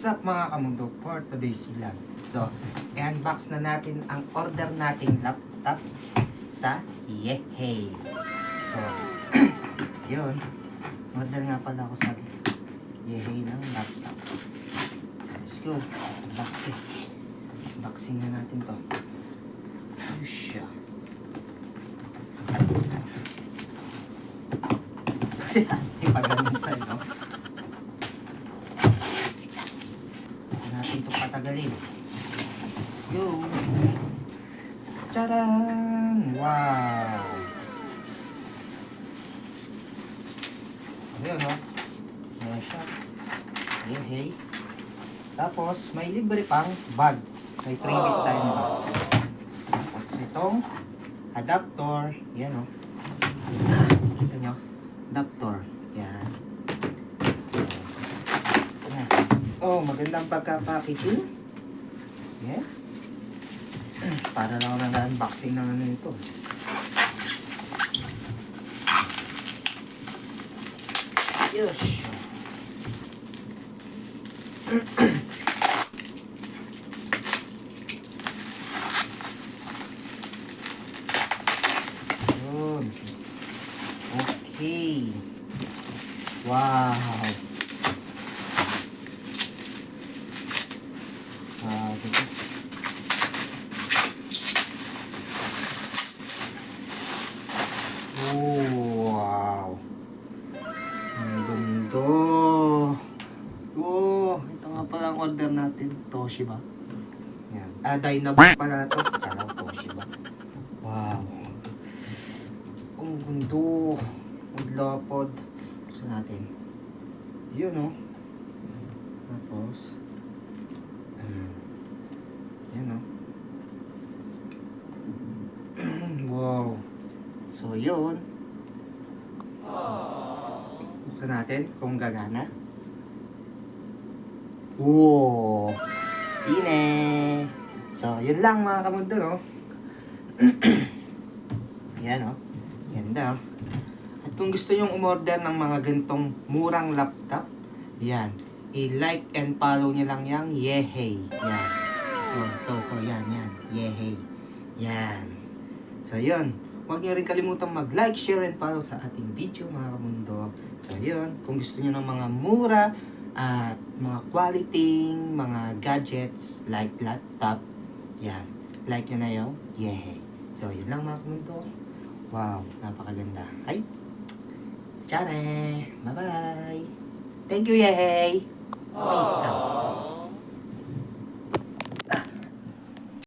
What's up mga kamundo for today's vlog? So, i-unbox na natin ang order nating laptop sa Yehey. So, yun. Order nga pala ako sa Yehey ng laptop. Let's go. Unboxing. Unboxing na natin to. Yusha. Ipagaling tayo, no? Huwag patagalin. Let's go! Tadaan! Wow! Ayun, no? Ayan siya. Ayun, hey. Tapos, may libre pang bag. May freebies tayo na bag. Tapos, itong adapter. Yan, no? Kita nyo? Adapter. Yan. So, yan. Oh, magandang pagka-packaging. Yan. Para lang nag-unboxing ng ano ito. Yun. Okay. Wow. Ah, dito. Oh, wow. Ang ganda. Oh, ito nga pala ang order natin. Toshiba. Yan. Ah, Dynabook pala ito. Kala ko Toshiba. Wow. Ang gundo. Ang lapad. Gusto natin. Yun, oh. Tapos. Um, yan, oh. wow. So, yun. Buksan natin kung gagana. Wow. Ine. So, yun lang mga kamundo, no? Yan, oh. Ganda, oh. At kung gusto nyong umorder ng mga gantong murang laptop, yan. I-like and follow nyo lang yung Yehey. Yan. To, to, to, yan, yan. Yehey. Yan. So, yun. Huwag nyo rin kalimutang mag-like, share, and follow sa ating video, mga kamundo. So, yun. Kung gusto nyo ng mga mura at mga quality, mga gadgets like laptop, yan. Like nyo na yung Yehey. So, yun lang mga kamundo. Wow, napakaganda. Ay, Tiyare! Bye-bye! Thank you, Yehey! Peace out!